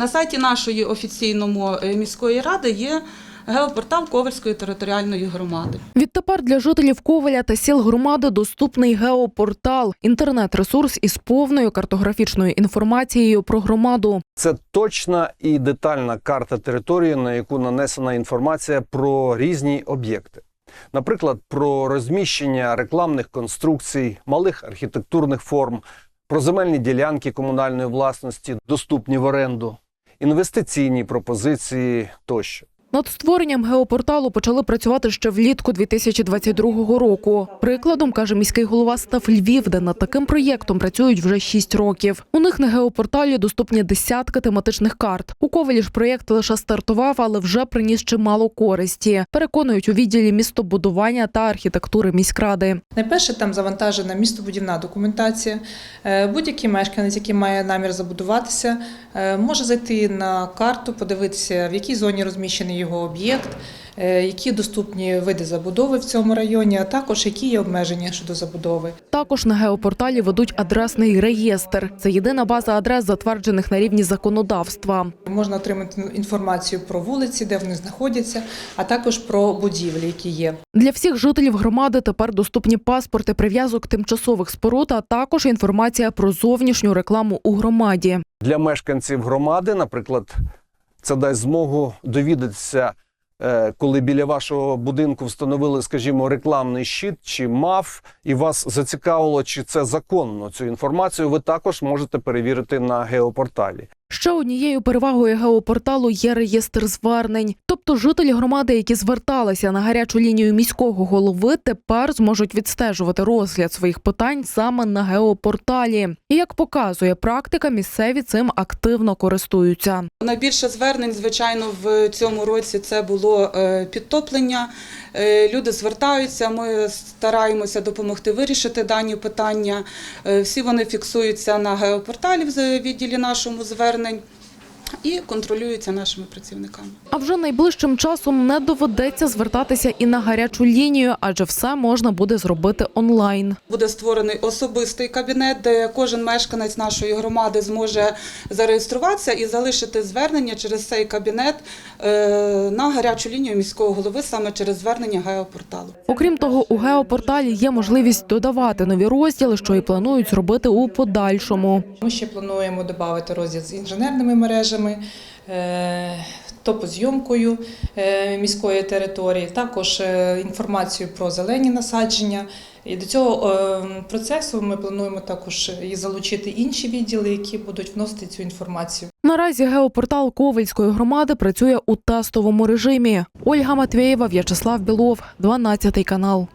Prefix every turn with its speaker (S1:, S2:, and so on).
S1: На сайті нашої офіційному е, міської ради є геопортал Ковальської територіальної громади.
S2: Відтепер для жителів Ковеля та сіл громади доступний геопортал, інтернет-ресурс із повною картографічною інформацією про громаду.
S3: Це точна і детальна карта території, на яку нанесена інформація про різні об'єкти. Наприклад, про розміщення рекламних конструкцій, малих архітектурних форм, про земельні ділянки комунальної власності, доступні в оренду, інвестиційні пропозиції тощо.
S2: Над створенням геопорталу почали працювати ще влітку 2022 року. Прикладом каже міський голова став Львів, де над таким проєктом працюють вже 6 років. У них на геопорталі доступні десятки тематичних карт. У Ковелі ж проєкт лише стартував, але вже приніс чимало користі. Переконують у відділі містобудування та архітектури міськради.
S4: Найперше там завантажена містобудівна документація. Е, Будь-який мешканець, який має намір забудуватися, е, може зайти на карту, подивитися, в якій зоні розміщений його об'єкт, е, які доступні види забудови в цьому районі, а також які є обмеження щодо забудови.
S2: Також на геопорталі ведуть адресний реєстр. Це єдина база адрес, затверджених на рівні законодавства.
S4: Можна отримати інформацію про вулиці, де вони знаходяться, а також про будівлі, які є.
S2: Для всіх жителів громади тепер доступні паспорти прив'язок тимчасових споруд, а також інформація про зовнішню рекламу у громаді.
S3: Для мешканців громади, наприклад, це дасть змогу довідатися, е, коли біля вашого будинку встановили, скажімо, рекламний щит чи МАФ, і вас зацікавило, чи це законно. Цю інформацію ви також можете перевірити на геопорталі.
S2: Ще однією перевагою геопорталу є реєстр звернень. Тобто жителі громади, які зверталися на гарячу лінію міського голови, тепер зможуть відстежувати розгляд своїх питань саме на геопорталі. І як показує практика, місцеві цим активно користуються.
S1: Найбільше звернень, звичайно, в цьому році це було е, підтоплення. Е, Люди звертаються, ми стараємося допомогти вирішити дані питання. Е, Всі вони фіксуються на геопорталі в відділі нашому звернень і контролюються нашими працівниками.
S2: А вже найближчим часом не доведеться звертатися і на гарячу лінію, адже все можна буде зробити онлайн.
S1: Буде створений особистий кабінет, де кожен мешканець нашої громади зможе зареєструватися і залишити звернення через цей кабінет е, на гарячу лінію міського голови саме через звернення геопорталу.
S2: Окрім того, у геопорталі є можливість додавати нові розділи, що і планують зробити у подальшому.
S4: Ми ще плануємо додати розділ з інженерними мережами, е, топозйомкою е, міської території, також е, інформацію про зелені насадження. І до цього процесу ми плануємо також і залучити інші відділи, які будуть вносити цю інформацію.
S2: Наразі геопортал Ковельської громади працює у тестовому режимі. Ольга Матвєєва, В'ячеслав Білов, 12 канал.